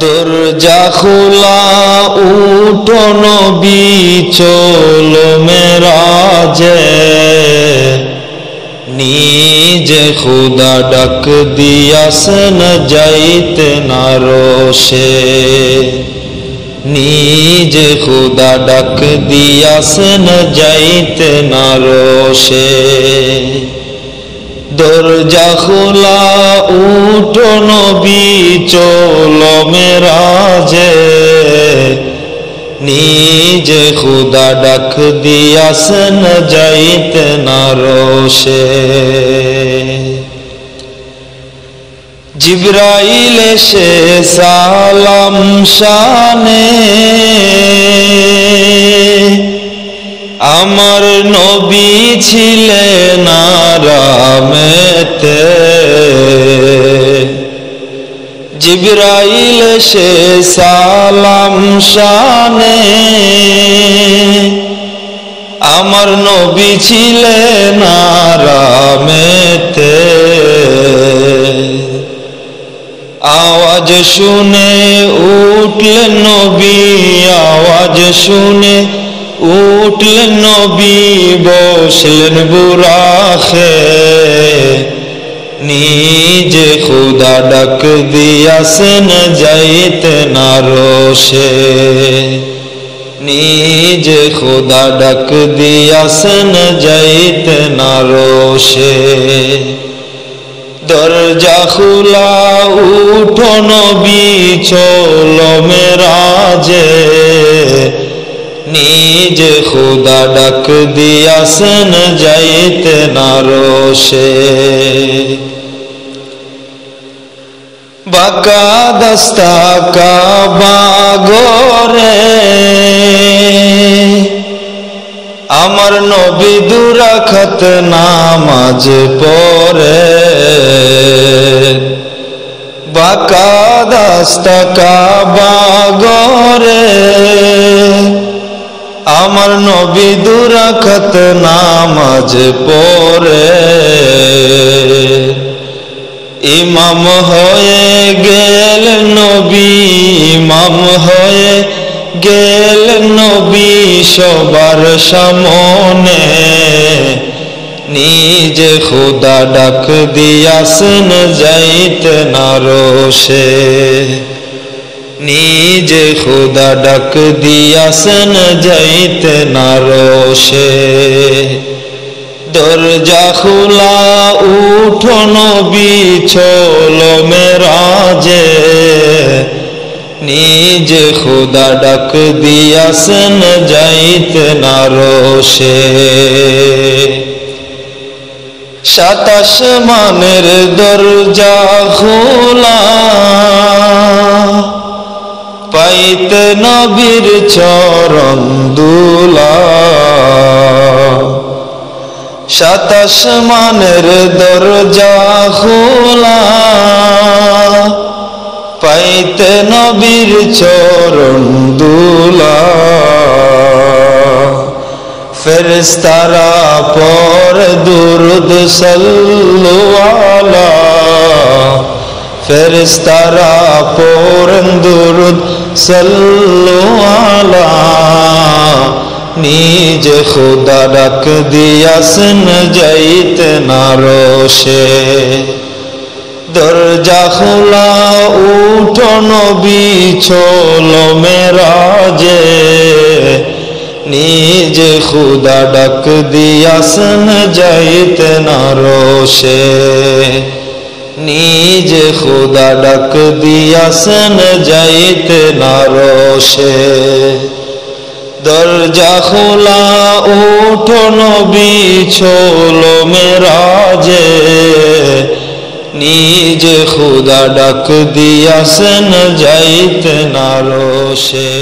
দরজা খোলা, উঠো নবী, চলো মেরাজে। নিজে খুদা ডাক দিয়াসন যাইতে না রোশে নিজে খুদা ডাক দিয়াসন যাইতে না রোশে দরজা খোলা, উঠো নবী, চলো মেরাজে। নিজে খুদা ডাক দিয়াসন যাইতে না রোশে জিব্রাইল এসে সালাম শানে। আমার নবী ছিলেন আরামেতে জিব্রাইল সে সালাম শানে। আমার নবী ছিলেন আরামেতে আওয়াজ শুনে উঠলেন নবী, আওয়াজ শুনে উঠলেন নবী, বসলেন বুরাখে নিজে খুদা ডাক দিয়াসেন যাইতে না রোশে নিজে খুদা ডাক দিয়াসেন যাইতে না রোশে দরজা খোলা, উঠো নবী, চলো মেরাজে। নিজে খুদা ডাক দিয়াসন যাইতে না রোশে বাকা দস্তা কা বাগরে আমার নবী দুরাখত নামাজ পরে বাকা দাস্তা কাবা গরে আমার নবী দুরাখত নামাজ পরে ইমাম হয়ে গেল নবী, ইমাম হয়ে গেল নবী সবার সামনে। নিজে খুদা ডাক দিয়াসন যাইতে না রোশে নিজে খুদা ডাক দিয়াসন যাইতে না রোশে দরজা খোলা উঠো নবী চলো মেরাজে নিজে খুদা ডাক দিয়াসন যাইতে না রোশে সাতাশ মানের দরজা খোলা পাইতে নবীর চরণ দুলা। সাতাশ মানের দরজা খোলা। পাইতে নবীর চরণ দুলা। ফেরেস্তারা পর দুরুদ সাল্লু আলা। ফেরেস্তারা পর দুরুদ সাল্লু আলা, নিজ খুদা ডাক দিয়াসন যাইতে না রোশে দরজা খোলা, উঠো নবী, চলো মেরাজে। নিজে খুদা ডাক দিয়াসন যাইতে না রোশে নিজে খুদা ডাক দিয়াসন যাইতে না রোশে দরজা খোলা উঠো নবী চলো মেরাজে। নিজে খুদা ডাক দিয়াসন যাইতে না রোশে